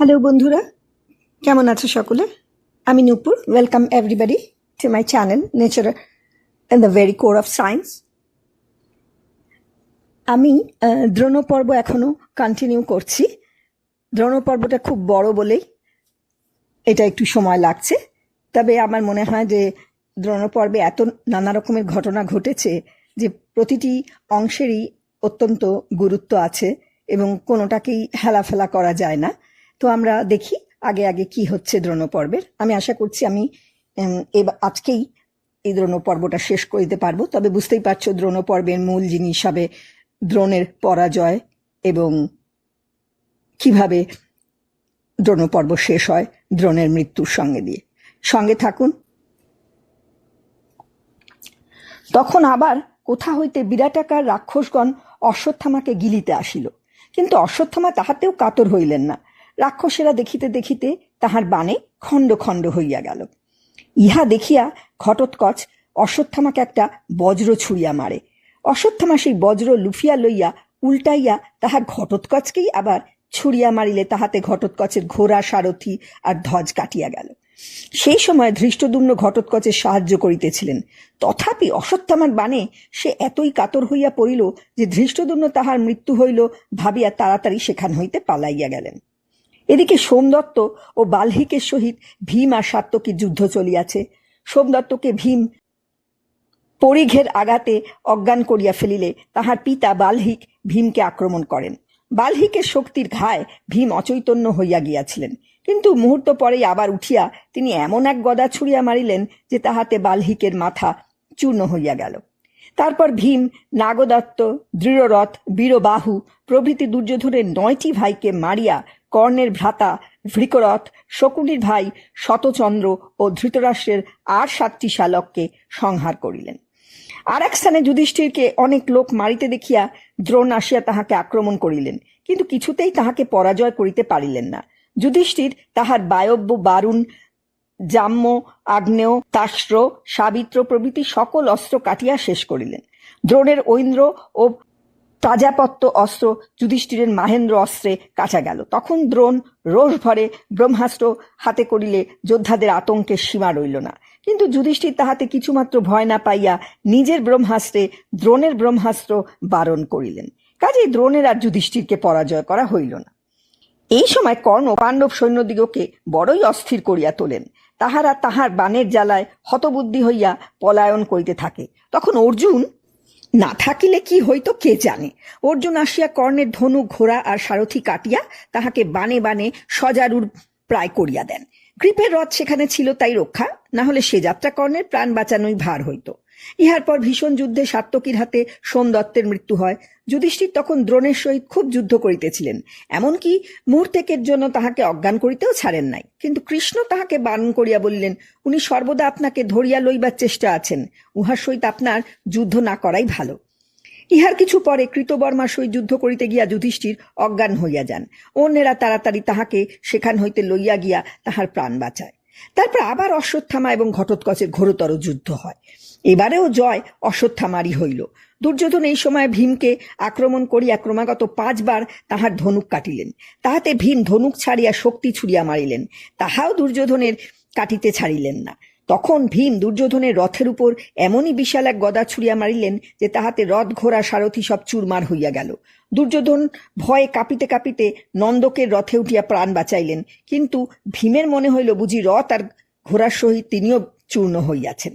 Hello বন্ধুরা। কেমন আছো সকলে? আমি Nupur. Welcome everybody to my channel nature in the very core of science আমি দ্রোণ পর্ব এখনও কন্টিনিউ করছি। দ্রোণ পর্বটা খুব বড় বলেই এটা একটু সময় লাগছে। তবে আমার মনে হয় যে দ্রোণ পর্বে এত নানা রকমের ঘটনা ঘটেছে যে, প্রতিটি অংশেরই অত্যন্ত গুরুত্ব আছে এবং কোনোটাকেই হেলাফেলা করা যায় না। তো আমরা দেখি আগে আগে কি হচ্ছে দ্রোণ পর্বের আমি আশা করছি আমি আজকেই এই দ্রোণ পর্বটা শেষ করে দিতে পারব। তবে বুঝতেই পারছ দ্রোণ পর্বের মূল জিনিস হবে দ্রোণের পরাজয় এবং কীভাবে দ্রোণ পর্ব শেষ হয় দ্রোণের মৃত্যুর সঙ্গে দিয়ে। সঙ্গে থাকুন। তখন আবার কোথা হইতে বিরাটাকার রাক্ষসগণ অশ্বত্থামাকে গিলিতে আসিল। কিন্তু অশ্বত্থামা তাহাতেও কাতর হইলেন না। রাক্ষসেরা দেখিতে দেখিতে তাহার বাণে খণ্ড খণ্ড হইয়া গেল। ইহা দেখিয়া ঘটোৎকচ অশ্বত্থামাকে একটা বজ্র ছুঁড়িয়া মারে। অশ্বত্থামা সেই বজ্র লুফিয়া লইয়া উল্টাইয়া তাহার ঘটোৎকচকেই আবার ছুঁড়িয়া মারিলে তাহাতে ঘটোৎকচের ঘোড়া, সারথি আর ধ্বজ কাটিয়া গেল। সেই সময় ধৃষ্টদুম্ন ঘটোৎকচের সাহায্য করিতেছিলেন। তথাপি অশ্বত্থামার বাণে সে এতই কাতর হইয়া পড়িল যে ধৃষ্টদুম্ন তাহার মৃত্যু হইল ভাবিয়া তাড়াতাড়ি সেখান হইতে পালাইয়া গেলেন। এদিকে সোমদত্ত ও বাল্হিকের সহিত ভীম আর সাত্তকীর যুদ্ধ চলিয়াছে। সোমদত্তকে ভীম পরিঘের আঘাতে অজ্ঞান করিয়া ফেলিলে তাহার পিতা বাল্হিক ভীমকে আক্রমণ করেন। বাল্হিকের শক্তির ঘায় ভীম অচৈতন্য হইয়া গিয়াছিলেন। কিন্তু মুহূর্ত পরেই আবার উঠিয়া তিনি এমন এক গদা ছুড়িয়া মারিলেন যে তাহাতে বাল্হিকের মাথা চূর্ণ হইয়া গেল। তারপর ভীম, নাগদত্ত, দৃঢ়রথ, বীরবাহু প্রভৃতি দুর্যোধনের নয়টি ভাইকে মারিয়া কর্ণের ভ্রাতা ভৃকরথ, শকুনির ভাই শতচন্দ্র ও ধৃতরাষ্ট্রের আর সাতটি শালককে সংহার করিলেন। আর এক স্থানে যুধিষ্ঠিরকে অনেক লোক মারিতে দেখিয়া দ্রোণ আসিয়া তাহাকে আক্রমণ করিলেন, কিন্তু কিছুতেই তাহাকে পরাজয় করিতে পারিলেন না। যুধিষ্ঠির তাহার বায়ব্য বারুণ, জাম্য, আগ্নেয় তাস্র সাবিত্র প্রভৃতি সকল অস্ত্র কাটিয়া শেষ করিলেন। দ্রোণের ঐন্দ্র ও প্রাজাপত্য অস্ত্র যুধিষ্ঠিরের মাহেন্দ্র অস্ত্রে কাটা গেল। তখন দ্রোণ রোষ ভরে ব্রহ্মাস্ত্র হাতে করিলে যোদ্ধাদের আতঙ্কের সীমা রইল না। কিন্তু যুধিষ্ঠির তাহাতে কিছুমাত্র ভয় না পাইয়া নিজের ব্রহ্মাস্ত্রে দ্রোণের ব্রহ্মাস্ত্র বারণ করিলেন। কাজেই দ্রোণের আর যুধিষ্ঠিরকে পরাজয় করা হইল না। এই সময় কর্ণ পাণ্ডব সৈন্যদিগকে বড়ই অস্থির করিয়া তোলেন। তাহারা তাহার বানের জ্বালায় হতবুদ্ধি হইয়া পলায়ন করিতে থাকে। তখন অর্জুন না থাকিলে কি হইতো কে জানে? অর্জুন আসিয়া কর্ণের ধনু, ঘোড়া আর সারথি কাটিয়া তাহাকে বানে বানে সজারুর প্রায় করিয়া দেন। কৃপের রথ সেখানে ছিল তাই রক্ষা, না হলে সে যাত্রা কর্ণের প্রাণ বাঁচানোই ভার হইত। ইহার পর ভীষণ যুদ্ধে সাত্তকীর হাতে সোমদত্তের মৃত্যু হয়। যুধিষ্ঠির তখন দ্রোণের সহিত খুব যুদ্ধ করিতেছিলেন। এমনকি মুহূর্তেকের জন্য তাহাকে অজ্ঞান করিতেও ছাড়েন নাই। কিন্তু কৃষ্ণ তাহাকে বারণ করিয়া বলিলেন, উনি সর্বদা আপনাকে ধরিয়া লইবার চেষ্টা আছেন। উহার সহিত আপনার যুদ্ধ না করাই ভালো। ইহার কিছু পরে কৃতবর্মার সহিত যুদ্ধ করিতে গিয়া যুধিষ্ঠির অজ্ঞান হইয়া যান। অন্যেরা তাড়াতাড়ি তাহাকে সেখান হইতে লইয়া গিয়া তাহার প্রাণ বাঁচায়। তারপর আবার অশ্বত্থামা এবং ঘটোৎকচের ঘোরতর যুদ্ধ হয়। এবারেও জয় অশ্বত্থামারই হইল। দুর্যোধন এই সময় ভীমকে আক্রমণ করিয়া ক্রমাগত পাঁচবার তাহার ধনুক কাটিলেন। তাহাতে ভীম ধনুক ছাড়িয়া শক্তি ছুড়িয়া মারিলেন। তাহাও দুর্যোধনের কাটিতে ছাড়িলেন না। তখন ভীম দুর্যোধনের রথের উপর এমনই বিশাল এক গদা ছুড়িয়া মারিলেন যে তাহাতে রথ ঘোড়া সারথি সব চুরমার হইয়া গেল। দুর্যোধন ভয়ে কাঁপিতে কাঁপিতে নন্দকের রথে উঠিয়া প্রাণ বাঁচাইলেন। কিন্তু ভীমের মনে হইল বুঝি রথ আর ঘোড়ার সহিত তিনিও চূর্ণ হইয়াছেন।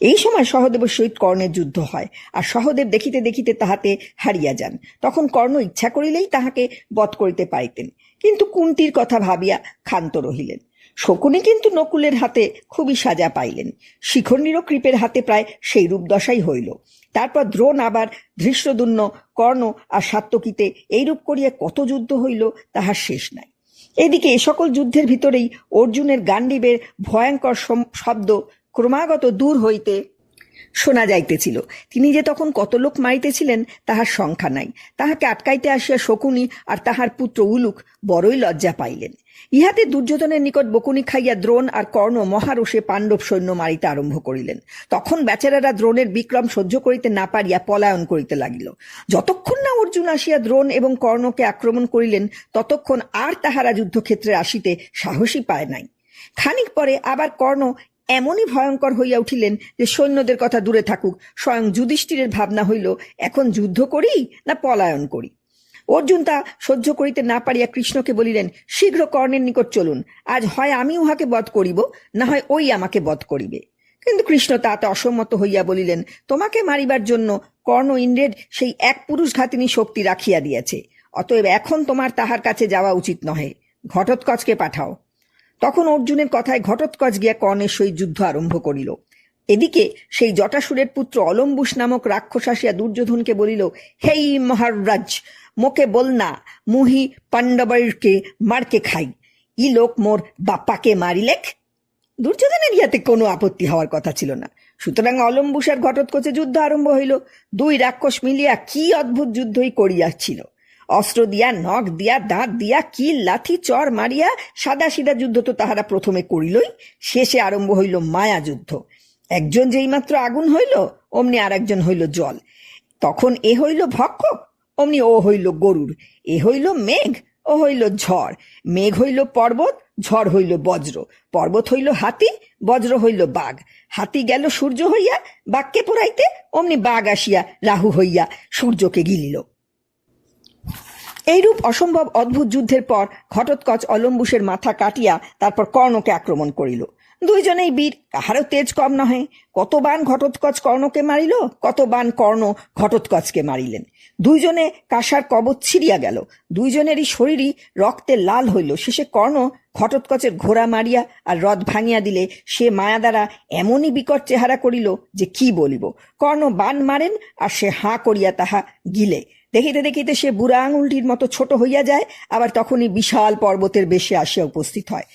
এই সময় সহদেবের সহিত কর্ণের যুদ্ধ হয় আর সহদেব দেখিতে দেখিতে তাহাতে হারিয়া যান। তখন কর্ণ ইচ্ছা করিলেই তাহাকে বধ করিতে পারিতেন। কিন্তু কুন্তির কথা ভাবিয়া ক্ষান্ত রহিলেন। শকুনি কিন্তু নকুলের হাতে খুবই সাজা পাইলেন। শিখণ্ডীরও কৃপের হাতে প্রায় সেই রূপ দশাই হইল। তারপর দ্রোণ আবার ধৃষ্টদুন্ন কর্ণ আর সাত্তকীতে এইরূপ করিয়া কত যুদ্ধ হইল তাহার শেষ নাই। এদিকে এ সকল যুদ্ধের ভিতরেই অর্জুনের গান্ডীবের ভয়ঙ্কর শব্দ ক্রমাগত দূর হইতে শোনা যাইতেছিল। তিনি যে তখন কত লোক মারিতেছিলেন, তাহার সংখ্যা নাই। তাহাকে আটকাইতে আসিয়া শকুনি আর তাহার পুত্র উলুক বড়ই লজ্জা পাইলেন। ইহাতে দুর্যোধনের নিকট বকুনি খাইয়া দ্রোণ আর কর্ণ মহারোষে পাণ্ডব সৈন্য মারিতে আরম্ভ করিলেন। তখন বেচারারা দ্রোণের বিক্রম সহ্য করিতে না পারিয়া পলায়ন করিতে লাগিল। যতক্ষণ না অর্জুন আসিয়া দ্রোণ এবং কর্ণকে আক্রমণ করিলেন, ততক্ষণ আর তাহারা যুদ্ধক্ষেত্রে আসিতে সাহসী পায় নাই। খানিক পরে আবার কর্ণ এমনই ভয়ঙ্কর হইয়া উঠিলেন যে সৈন্যদের কথা দূরে থাকুক। স্বয়ং যুধিষ্ঠিরের ভাবনা হইল, এখন যুদ্ধ করি না পলায়ন করি? অর্জুন তা সহ্য করিতে না পারিয়া কৃষ্ণকে বলিলেন, শীঘ্র কর্ণের নিকট চলুন, আজ হয় আমি উহাকে বধ করিব, না হয় ওই আমাকে বধ করিবে। কিন্তু কৃষ্ণ তাতে অসম্মত হইয়া বলিলেন, তোমাকে মারিবার জন্য কর্ণ ইন্দ্রের সেই এক পুরুষ ঘাতিনী শক্তি রাখিয়া দিয়েছে, অতএব এখন তোমার তাহার কাছে যাওয়া উচিত নহে। ঘটোৎকচকে পাঠাও। তখন অর্জুনের কথায় ঘটোৎকচ গিয়া কর্ণের সহিত যুদ্ধ আরম্ভ করিল। এদিকে সেই জটাসুরের পুত্র অলম্বুস নামক রাক্ষস আসিয়া দুর্যোধনকে বলিল, হেই মহারাজ, মোকে বল না, মুহি পাণ্ডবরকে, মারকে খাই। ই লোক মোর বাপ্পাকে মারিলেক? দুর্যোধনের ইহাতে কোনো আপত্তি হওয়ার কথা ছিল না। সুতরাং অলম্বুস আর ঘটোৎকচে যুদ্ধ আরম্ভ হইল। দুই রাক্ষস মিলিয়া কি অদ্ভুত যুদ্ধই করিয়াছিল। অস্ত্র দিয়া, নখ দিয়া, দাঁত দিয়া কি লাথি, চর মারিয়া সাদা সিধা যুদ্ধ তো তাহারা প্রথমে করিলই, শেষে আরম্ভ হইল মায়া যুদ্ধ। একজন যেইমাত্র আগুন হইল, অমনি আর একজন হইল জল। তখন এ হইল ভক্ষক অমনি ও হইল গরুর। এ হইল মেঘ, ও হইল ঝড়। মেঘ হইল পর্বত, ঝড় হইল বজ্র। পর্বত হইল হাতি, বজ্র হইল বাঘ। হাতি গেল সূর্য হইয়া বাঘকে পোড়াইতে, অমনি বাঘ আসিয়া রাহু হইয়া সূর্যকে গিলিল। এইরূপ অসম্ভব অদ্ভুত যুদ্ধের পর ঘটোৎকচ অলম্বুসের মাথা কাটিয়া তারপর কর্ণকে আক্রমণ করিল। দুইজনেই বীর, কাহারও তেজ কম নহে। কত বান ঘটোৎকচ কর্ণকে মারিল কত বান কর্ণ ঘটোৎকচকে মারিলেন। দুইজনে কাঁসার কবচ ছিড়িয়া গেল। দুইজনেরই শরীরই রক্তে লাল হইল। শেষে কর্ণ ঘটোৎকচের ঘোড়া মারিয়া আর রথ ভাঙিয়া দিলে সে মায়া দ্বারা এমনই বিকট চেহারা করিল যে কি বলিব। কর্ণ বান মারেন আর সে হাঁ করিয়া তাহা গিলে। দেখিতে দেখিতে সে বুড়া আঙুলটির মতো ছোট হইয়া যায়, আবার তখনই বিশাল পর্বতের বেশে আসিয়া উপস্থিত হয়।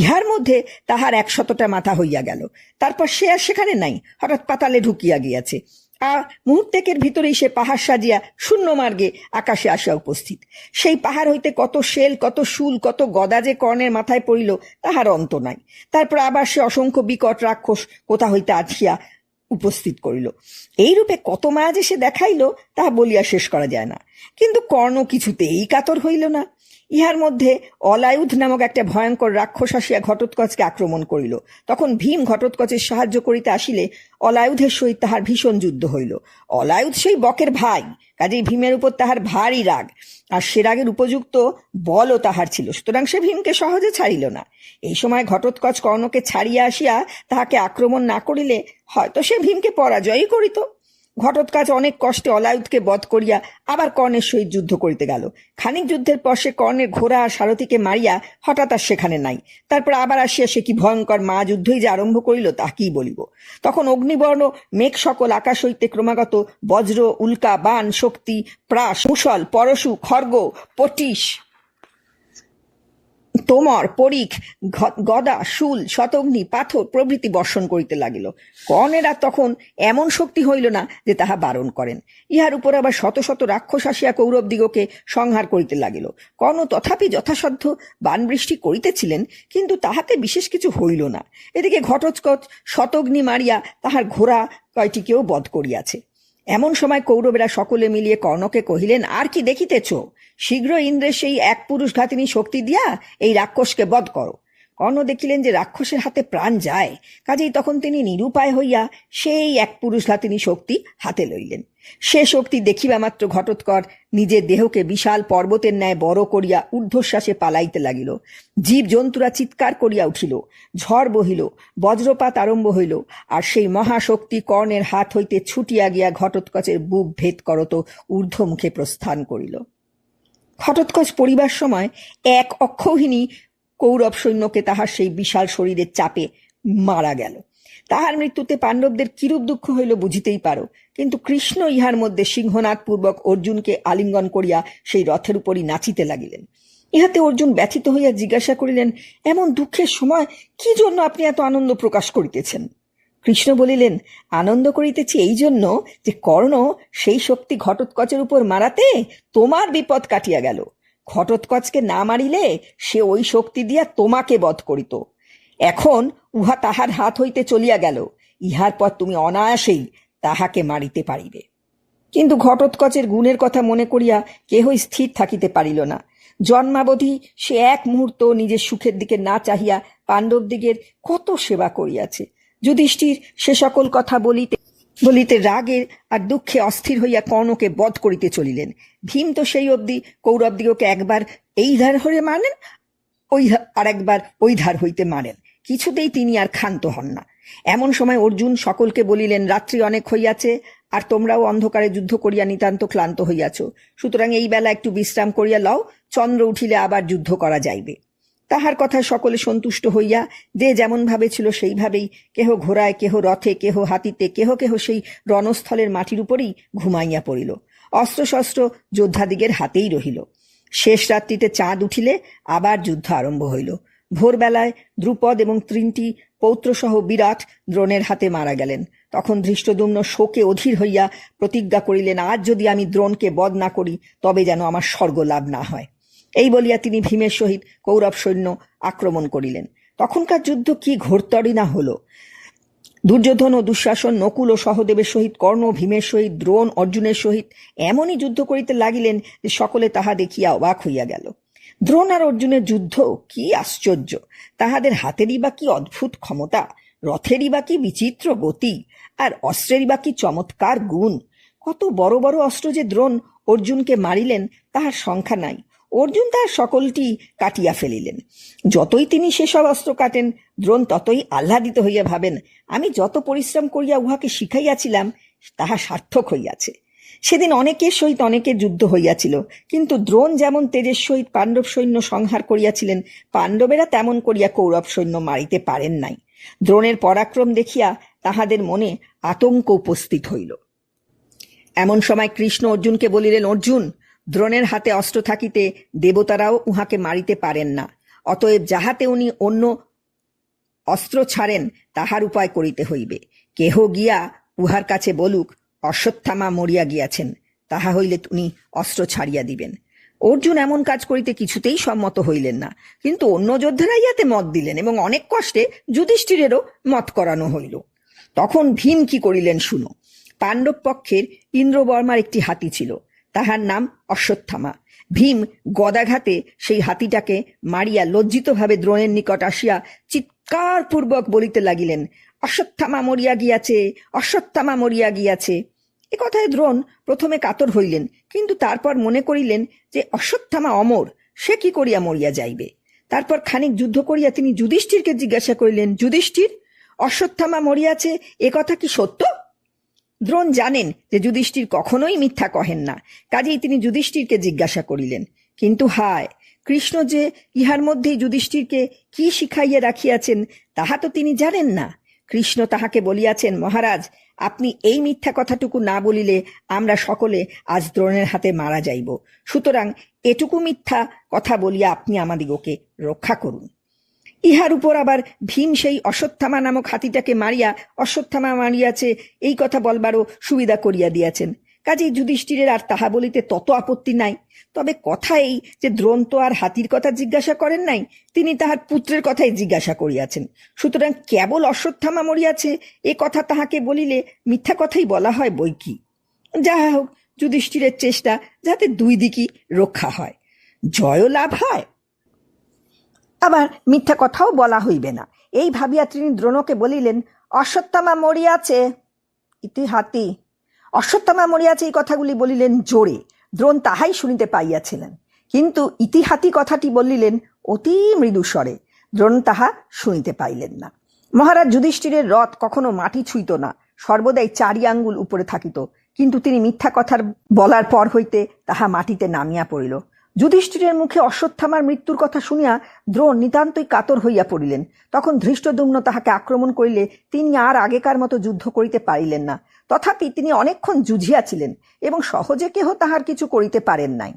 ইহার মধ্যে তাহার একশতটা মাথা হইয়া গেল। তারপর সে আর সেখানে নাই, হঠাৎ পাতালে ঢুকিয়া গিয়াছে। আর মুহূর্তেকের ভিতরেই সে পাহাড় সাজিয়া শূন্য মার্গে আকাশে আসিয়া উপস্থিত। সেই পাহাড় হইতে কত শেল, কত শুল, কত গদা যে কর্ণের মাথায় পড়িল, তাহার অন্ত নাই। তারপর আবার সে অসংখ্য বিকট রাক্ষস কোথা হইতে আসিয়া উপস্থিত করিল। এইরূপে কত মায়া যে সে দেখাইল, তাহা বলিয়া শেষ করা যায় না। কিন্তু কর্ণ কিছুতেই কাতর হইল না। ইহার মধ্যে অলায়ুধ নামক একটা ভয়ঙ্কর রাক্ষস আসিয়া ঘটোৎকচকে আক্রমণ করিল। তখন ভীম ঘটোৎকচের সাহায্য করিতে আসিলে অলায়ুধের সহিত তাহার ভীষণ যুদ্ধ হইল। অলায়ুধ সেই বকের ভাই, কাজেই ভীমের উপর তাহার ভারী রাগ। আর সে রাগের উপযুক্ত বলও তাহার ছিল, সুতরাং সে ভীমকে সহজে ছাড়িল না। এই সময় ঘটোৎকচ কর্ণকে ছাড়িয়া আসিয়া তাহাকে আক্রমণ না করিলে হয়তো সে ভীমকে পরাজয়ই করিত। ঘটোৎকাচ অনেক কষ্টে অলায়ুধকে বধ করিয়া আবার কর্ণের সহিত যুদ্ধ করিতে গেল। খানিক যুদ্ধের পর সে কর্ণের ঘোড়া আর সারথীকে মারিয়া হঠাৎ আর সেখানে নাই। তারপর আবার আসিয়া সে কি ভয়ঙ্কর মা যুদ্ধই যে আরম্ভ করিল তা কি বলিব? তখন অগ্নিবর্ণ, মেঘ সকল আকাশ হইতে ক্রমাগত বজ্র, উল্কা বান শক্তি, প্রাস মুসল পরশু, খর্গ, পটিশ তোমর পরিখ গদা, শুল, শতগ্নি, পাথর প্রভৃতি বর্ষণ করিতে লাগিল। কর্ণের তখন এমন শক্তি হইল না যে তাহা বারণ করেন। ইহার উপর আবার শত শত রাক্ষস আসিয়া কৌরব দিগকে সংহার করিতে লাগিল। কর্ণ তথাপি যথাসাধ্য বানবৃষ্টি করিতেছিলেন, কিন্তু তাহাতে বিশেষ কিছু হইল না। এদিকে ঘটোৎকচ, শতগ্নি মারিয়া তাহার ঘোড়া কয়টিকেও বধ করিয়াছে। এমন সময় কৌরবেরা সকলে মিলিয়ে কর্ণকে কহিলেন, আর কি দেখিতেছ? শীঘ্র ইন্দ্রের সেই এক পুরুষ ঘাতিনী শক্তি দিয়া এই রাক্ষসকে বধ করো। কর্ণ দেখিলেন যে রাক্ষসের হাতে প্রাণ যায়, কাজেই তখন তিনি নিরুপায় হইয়া সেই এক পুরুষ ঘাতিনী শক্তি হাতে লইলেন। সে শক্তি দেখিবা মাত্র ঘটোৎকর। নিজের দেহকে বিশাল পর্বতের ন্যায় বড় করিয়া ঊর্ধ্বশ্বাসে পালাইতে লাগিল। জীব জন্তুরা চিৎকার করিয়া উঠিল। ঝড় বহিল, বজ্রপাত আরম্ভ হইল, আর সেই মহাশক্তি কর্ণের হাত হইতে ছুটিয়া গিয়া ঘটোৎকচের বুক ভেদ করত, ঊর্ধ্বমুখে প্রস্থান করিল। ঘটোৎকচ পরিবার সময় এক অক্ষৌহিনী কৌরব সৈন্যকে তাহার সেই বিশাল শরীরের চাপে মারা গেল। তাহার মৃত্যুতে পাণ্ডবদের কিরূপ দুঃখ হইল বুঝিতেই পারো। কিন্তু কৃষ্ণ ইহার মধ্যে সিংহনাথ পূর্বক অর্জুনকে আলিঙ্গন করিয়া সেই রথের উপরই নাচিতে লাগিলেন। ইহাতে অর্জুন ব্যথিত হইয়া জিজ্ঞাসা করিলেন, এমন দুঃখের সময় কি জন্য আপনি এত আনন্দ প্রকাশ করিতেছেন? কৃষ্ণ বলিলেন, আনন্দ করিতেছি এই জন্য যে কর্ণ সেই শক্তি ঘটোৎকচের উপর মারাতে তোমার বিপদ কাটিয়া গেল। ঘটোৎকচকে না মারিলে সে ওই শক্তি দিয়া তোমাকে বধ করিত। এখন উহা তাহার হাত হইতে চলিয়া গেল, ইহার পর তুমি অনায়াসেই তাহাকে মারিতে পারিবে। কিন্তু ঘটোৎকচের গুণের কথা মনে করিয়া কেহই স্থির থাকিতে পারিল না। জন্মাবধি সে এক মুহূর্ত নিজের সুখের দিকে না চাহিয়া পাণ্ডবদিগের কত সেবা করিয়াছে। যুধিষ্ঠির সে সকল কথা বলিতে বলিতে রাগের আর দুঃখে অস্থির হইয়া কর্ণকে বধ করিতে চলিলেন। ভীম তো সেই অবধি কৌরবদিগকে একবার এই ধার হয়ে মানেন, ওই আর একবার ওই ধার হইতে মারেন। কিছুতেই তিনি আর ক্ষান্ত হন না। এমন সময় অর্জুন সকলকে বলিলেন, রাত্রি অনেক হইয়াছে, আর তোমরাও অন্ধকারে যুদ্ধ করিয়া নিতান্ত ক্লান্ত হইয়াছ। সুতরাং এই বেলা একটু বিশ্রাম করিয়া লও, চন্দ্র উঠিলে আবার যুদ্ধ করা যাইবে তাহার কথায় সকলে সন্তুষ্ট হইয়া, যে যেমন ভাবে ছিল সেইভাবেই কেহ ঘোড়ায়, কেহ রথে, কেহ হাতিতে, কেহ কেহ সেই রণস্থলের মাটির উপরেই ঘুমাইয়া পড়িল। অস্ত্রশস্ত্র যোদ্ধাদিগের হাতেই রহিল। শেষ রাত্রিতে চাঁদ উঠিলে আবার যুদ্ধ আরম্ভ হইল। ভোরবেলায় দ্রুপদ এবং তিনটি পৌত্রসহ বিরাট দ্রোণের হাতে মারা গেলেন। তখন ধৃষ্টদুম্ন শোকে অধীর হইয়া প্রতিজ্ঞা করিলেন আজ যদি আমি দ্রোণকে বধ না করি, তবে যেন আমার স্বর্গ লাভ না হয়। এই বলিয়া তিনি ভীমের সহিত কৌরব সৈন্য আক্রমণ করিলেন। তখনকার যুদ্ধ কি ঘোরতরই না হলো। দুর্যোধন ও দুঃশাসন, নকুল ও সহদেবের সহিত, কর্ণ ভীমের সহিত, দ্রোণ অর্জুনের সহিত এমনই যুদ্ধ করিতে লাগিলেন যে সকলে তাহা দেখিয়া অবাক হইয়া গেল। দ্রোণ আর অর্জুনের যুদ্ধ কি আশ্চর্য। তাহাদের হাতেরই বা কি অদ্ভুত ক্ষমতা, রথেরই বা কি বিচিত্র গতি, আর অস্ত্রেরই বা কি চমৎকার গুণ। কত বড় বড় অস্ত্র যে দ্রোণ অর্জুনকে মারিলেন, তাহার সংখ্যা নাই। অর্জুন তাহার সকলটি কাটিয়া ফেলিলেন। যতই তিনি সেসব অস্ত্র কাটেন, দ্রোণ ততই আহ্লাদিত হইয়া ভাবেন, আমি যত পরিশ্রম করিয়া উহাকে শিখাইয়াছিলাম, তাহা সার্থক হইয়াছে। সেদিন অনেকের সহিত অনেকের যুদ্ধ হইয়াছিল। কিন্তু দ্রোণ যেমন তেজের সহিত পাণ্ডব সৈন্য সংহার করিয়াছিলেন, পাণ্ডবেরা তেমন করিয়া কৌরব সৈন্য মারিতে পারেন নাই। দ্রোণের পরাক্রম দেখিয়া তাহাদের মনে আতঙ্ক উপস্থিত হইল। এমন সময় কৃষ্ণ অর্জুনকে বলিলেন, অর্জুন, দ্রোণের হাতে অস্ত্র থাকিতে দেবতারাও উহাকে মারিতে পারেন না। অতএব যাহাতে উনি অন্য অস্ত্র ছাড়েন, তাহার উপায় করিতে হইবে। কেহ গিয়া উহার কাছে বলুক অশ্বত্থামা মরিয়া গিয়াছেন, তাহা হইলে উনি অস্ত্র ছাড়িয়া দিবেন। অর্জুন এমন কাজ করিতে কিছুতেই সম্মত হইলেন না, কিন্তু অন্য যোদ্ধারা ইয়াতে মত দিলেন এবং অনেক কষ্টে যুধিষ্ঠিরেরও মত করানো হইল। তখন ভীম কি করিলেন শুনো, পাণ্ডব পক্ষের ইন্দ্রবর্মার একটি হাতি ছিল, তাহার নাম অশ্বত্থামা। ভীম গদাঘাতে সেই হাতিটাকে মারিয়া লজ্জিতভাবে দ্রোণের নিকট আসিয়া চিৎকার পূর্বক বলিতে লাগিলেন, অশ্বত্থামা মরিয়া গিয়াছে, অশ্বত্থামা মরিয়া গিয়াছে। এ কথায় দ্রোণ প্রথমে কাতর হইলেন, কিন্তু তারপর মনে করিলেন যে অশ্বত্থামা অমর, সে কি করিয়া মরিয়া যাইবে? তারপর খানিক যুদ্ধ করিয়া তিনি যুধিষ্ঠিরকে জিজ্ঞাসা করিলেন, যুধিষ্ঠির, অশ্বত্থামা মরিয়াছে, এ কথা কি সত্য? দ্রোণ জানেন যে যুধিষ্ঠির কখনোই মিথ্যা কহেন না, কাজেই তিনি যুধিষ্ঠিরকে জিজ্ঞাসা করিলেন, কিন্তু হায় কৃষ্ণ যে ইহার মধ্যেই যুধিষ্ঠিরকে কি শিখাইয়া রাখিয়াছেন, তাহা তো তিনি জানেন না। কৃষ্ণ তাহাকে বলিয়াছেন, মহারাজ, আপনি এই মিথ্যা কথাটুকু না বলিলে আমরা সকলে আজ দ্রোণের হাতে মারা যাইব। সুতরাং এটুকু মিথ্যা কথা বলিয়া আপনি আমাদিগকে রক্ষা করুন। ইহার উপর আবার ভীম সেই অশ্বত্থামা নামক হাতিটাকে মারিয়া, অশ্বত্থামা মারিয়াছে, এই কথা বলবারও সুবিধা করিয়া দিয়াছেন। কাজেই যুধিষ্ঠিরের আর তাহা বলিতে তত আপত্তি নাই। তবে কথা এই যে দ্রোণ তো আর হাতির কথা জিজ্ঞাসা করেন নাই, তিনি তাহার পুত্রের কথাই জিজ্ঞাসা করিয়াছেন। সুতরাং কেবল অশ্বত্থামা মরিয়াছে, এ কথা তাহাকে বলিলে মিথ্যা কথাই বলা হয় বই কি? যাহা হোক, যুধিষ্ঠিরের চেষ্টা যাতে দুই দিকই রক্ষা হয়। জয়ও লাভ হয়। আবার মিথ্যা কথাও বলা হইবে না। এই ভাবিয়া তিনি দ্রোণকে বলিলেন, অশ্বত্থামা মরিয়াছে। ইতি হাতি অশ্বত্থামা মরিয়াছে এই কথাগুলি বলিলেন জোরে, দ্রোণ তাহাই শুনিতে পাইয়াছিলেন। কিন্তু ইতিহাতি কথাটি বলিলেন অতি মৃদুস্বরে, দ্রোণ তাহা শুনিতে পাইলেন না। মহারাজ যুধিষ্ঠিরের রথ কখনো মাটি ছুঁইত না, সর্বদাই চারি আঙ্গুল উপরে থাকিত, কিন্তু তিনি মিথ্যা কথার বলার পর হইতে তাহা মাটিতে নামিয়া পড়িল। যুধিষ্ঠিরের মুখে অশ্বত্থামার মৃত্যুর কথা শুনিয়া দ্রোণ নিতান্তই কাতর হইয়া পড়িলেন। তখন ধৃষ্টদুম্ন তাহাকে আক্রমণ করিলে তিনি আর আগেকার মতো যুদ্ধ করিতে পারিলেন না। তথাপি তিনি অনেকক্ষণ জুঝিয়াছিলেন এবং সহজে কেহ তাহার কিছু করিতে পারেন নাই।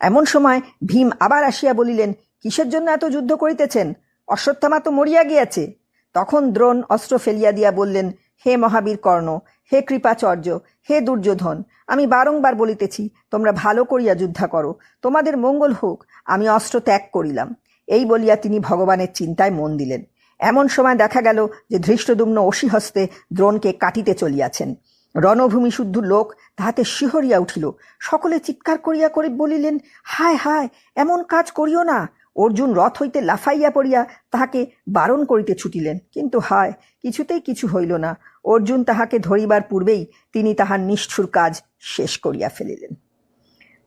এমন সময় ভীম আবার আসিয়া বলিলেন, কিসের জন্য এত যুদ্ধ করিতেছেন? অশ্বত্থামা তো মরিয়া গিয়াছে। তখন দ্রোণ অস্ত্র ফেলিয়া দিয়া বললেন, হে মহাবীর কর্ণ হে কৃপাচর্য, হে দুর্যোধন, আমি বারংবার বলিতেছি, তোমরা ভালো করিয়া যুদ্ধা করো। তোমাদের মঙ্গল হোক, আমি অস্ত্র ত্যাগ করিলাম। এই বলিয়া তিনি ভগবানের চিন্তায় মন দিলেন। এমন সময় দেখা গেল যে ধৃষ্টদুম্ন অসিহস্তে দ্রোণকে কাটিতে চলিয়াছেন। রণভূমি শুদ্ধ লোক তাহাতে শিহরিয়া উঠিল। সকলে চিৎকার করিয়া করে বলিলেন, হায় হায়, এমন কাজ করিও না। অর্জুন রথ হইতে লাফাইয়া পড়িয়া তাহাকে বারণ করিতে ছুটিলেন। কিন্তু হায়, কিছুতেই কিছু হইল না। অর্জুন তাহাকে ধরিবার পূর্বেই তিনি তাহার নিষ্ঠুর কাজ শেষ করিয়া ফেলিলেন।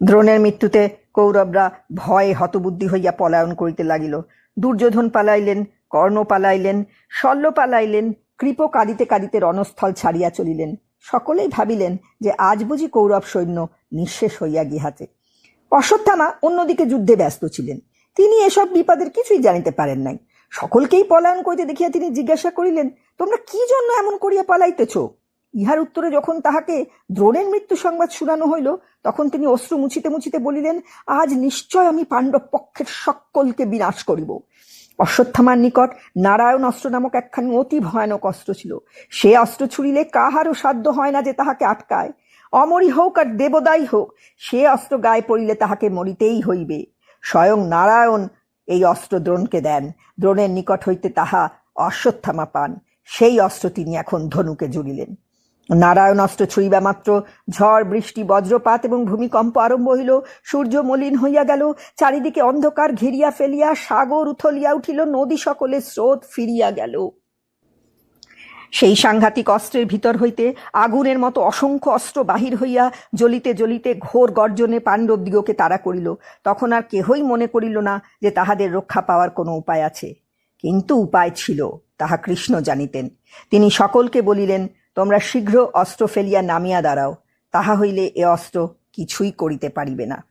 দ্রোণের মৃত্যুতে কৌরবরা ভয়ে হতবুদ্ধি হইয়া পলায়ন করিতে লাগিল। দুর্যোধন পালাইলেন, কর্ণ পালাইলেন, শল্য পালাইলেন, কৃপ কাঁদিতে কাঁদিতে রণস্থল ছাড়িয়া চলিলেন। সকলেই ভাবিলেন যে আজ বুঝি কৌরব সৈন্য নিঃশেষ হইয়া গিহাতে অশ্বত্থামা অন্যদিকে যুদ্ধে ব্যস্ত ছিলেন। তিনি এসব বিপদের কিছুই জানিতে পারেন নাই। সকলকেই পলায়ন করিতে দেখিয়া তিনি জিজ্ঞাসা করিলেন, তোমরা কি জন্য এমন করিয়া পালাইতেছ? ইহার উত্তরে যখন তাহাকে দ্রোণের মৃত্যু সংবাদ শুনানো হইল, তখন তিনি অশ্রু মুছিতে মুছিতে বলিলেন, আজ নিশ্চয় আমি পাণ্ডব পক্ষের সকলকে বিনাশ করিব। অশ্বত্থামার নিকট নারায়ণ অস্ত্র নামক একখানি অতি ভয়ানক অস্ত্র ছিল। সে অস্ত্র ছুড়িলে কাহারও সাধ্য হয় না যে তাহাকে আটকায়। অমরি হোক আর দেবদাই হোক, সে অস্ত্র গায়ে পড়িলে তাহাকে মরিতেই হইবে। স্বয়ং নারায়ণ এই অস্ত্র দ্রোণকে দেন। দ্রোণের নিকট হইতে তাহা অশ্বত্থামা পান। সেই অস্ত্র তিনি এখন ধনুকে জুড়িলেন। নারায়ণ অস্ত্র ছুঁড়িবা মাত্র। ঝড়, বৃষ্টি, বজ্রপাত এবং ভূমিকম্প আরম্ভ হইল। সূর্য মলিন হইয়া গেল। চারিদিকে অন্ধকার ঘিরিয়া ফেলিয়া সাগর উথলিয়া উঠিল। নদী সকলে স্রোত ফিরিয়া গেল। সেই সাংঘাতিক অস্ত্রের ভিতর হইতে আগুনের মতো অসংখ্য অস্ত্র বাহির হইয়া জ্বলিতে জ্বলিতে ঘোর গর্জনে পাণ্ডব দিগকে তাড়া করিল। তখন আর কেহই মনে করিল না যে তাহাদের রক্ষা পাওয়ার কোনো উপায় আছে। কিন্তু উপায় ছিল, তাহা কৃষ্ণ জানিতেন। তিনি সকলকে বলিলেন, তোমরা শীঘ্র অস্ত্র ফেলিয়া নামিয়া দাঁড়াও। তাহা হইলে এ অস্ত্র কিছুই করিতে পারিবে না।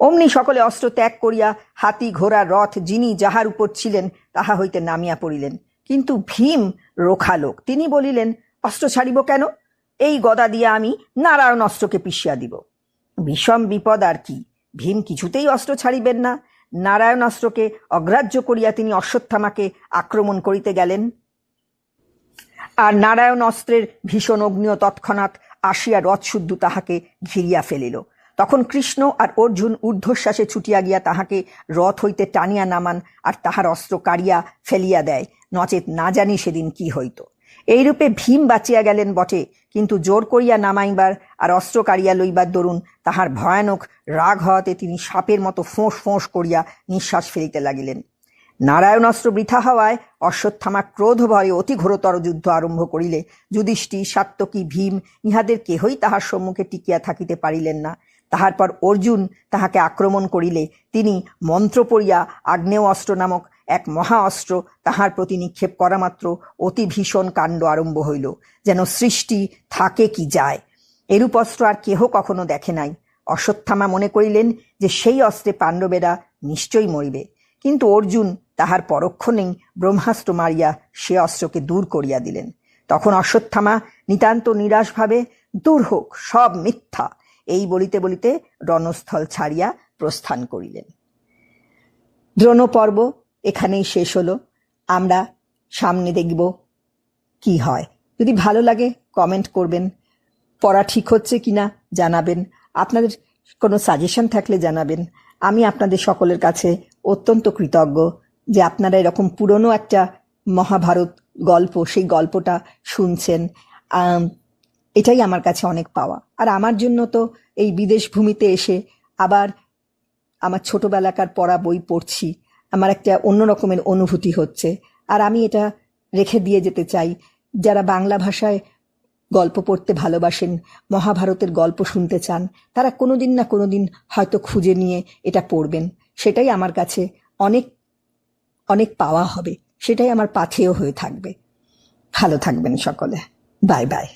অমনি সকলে অস্ত্র ত্যাগ করিয়া হাতি, ঘোড়া, রথ, যিনি যাহার উপর ছিলেন, তাহা হইতে নামিয়া পড়িলেন। কিন্তু ভীম রোখালোক। তিনি বলিলেন, অস্ত্র ছাড়িব কেন? এই গদা দিয়া আমি নারায়ণ অস্ত্রকে পিষিয়া দিব। বিষম বিপদ আর কি? ভীম কিছুতেই অস্ত্র ছাড়িবেন না। নারায়ণ অস্ত্রকে অগ্রাহ্য করিয়া তিনি অশ্বত্থামাকে আক্রমণ করিতে গেলেন। আর নারায়ণ অস্ত্রের ভীষণ অগ্নিও তৎক্ষণাৎ আসিয়া রথশুদ্ধ তাহাকে ঘিরিয়া ফেলিল। তখন কৃষ্ণ আর অর্জুন ঊর্ধ্বশ্বাসে ছুটিয়া গিয়া তাহাকে রথ হইতে টানিয়া নামান আর তাহার অস্ত্র কাড়িয়া ফেলিয়া দেয়। নচেত না জানি সেদিন কি হইত। এইরূপে ভীম বাঁচিয়া গেলেন বটে, কিন্তু জোর করিয়া নামাইবার আর অস্ত্র কাড়িয়া লইবার দরুন তাহার ভয়ানক রাগ হওয়াতে তিনি সাপের মতো ফোঁস ফোঁস করিয়া নিঃশ্বাস ফেলিতে লাগিলেন। নারায়ণ অস্ত্র বৃথা হওয়ায় অশ্বত্থামা ক্রোধ ভয়ে অতি ঘোরতর যুদ্ধ আরম্ভ করিলে যুধিষ্ঠি সাত্তকী, ভীম ইহাদের কেহই তাহার সম্মুখে টিকিয়া থাকিতে পারিলেন না। তাহার পর অর্জুন তাহাকে আক্রমণ করিলে, তিনি মন্ত্র পড়িয়া আগ্নেয় অস্ত্র নামক এক মহা অস্ত্র তাহার প্রতি নিক্ষেপ করা মাত্র অতি ভীষণ কাণ্ড আরম্ভ হইল, যেন সৃষ্টি থাকে কি যায়। এরূপ অস্ত্র আর কেহ কখনো দেখে নাই। অশ্বত্থামা মনে করিলেন যে সেই অস্ত্রে পাণ্ডবেরা নিশ্চয়ই মরিবে। কিন্তু অর্জুন তাহার পরক্ষণেই ব্রহ্মাস্ত্র মারিয়া সে অস্ত্রকে দূর করিয়া দিলেন। তখন অশ্বত্থামা নিতান্ত নিরাশভাবে, দূর হোক, সব মিথ্যা। এই বলিতে বলিতে রণস্থল ছাড়িয়া প্রস্থান করিলেন। দ্রোণ পর্ব এখানেই শেষ হলো। আমরা সামনে দেখব কি হয়। যদি ভালো লাগে কমেন্ট করবেন। পড়া ঠিক হচ্ছে কি না জানাবেন। আপনাদের কোনো সাজেশন থাকলে জানাবেন। আমি আপনাদের সকলের কাছে অত্যন্ত কৃতজ্ঞ যে আপনারা এরকম পুরনো একটা মহাভারত গল্প, সেই গল্পটা শুনছেন। এটাই আমার কাছে অনেক পাওয়া। আর আমার জন্য তো এই বিদেশ ভূমিতে এসে আবার আমার ছোটবেলাকার পড়া বই পড়ছি। আমার একটা অন্য রকমের অনুভূতি হচ্ছে। আর আমি এটা রেখে দিয়ে যেতে চাই। যারা বাংলা ভাষায় গল্প পড়তে ভালোবাসেন, মহাভারতের গল্প শুনতে চান, তারা কোনোদিন না কোনোদিন হয়তো খুঁজে নিয়ে এটা পড়বেন। সেটাই আমার কাছে অনেক অনেক পাওয়া হবে। সেটাই আমার পাথেয় হয়ে থাকবে। ভালো থাকবেন সকলে। Bye bye.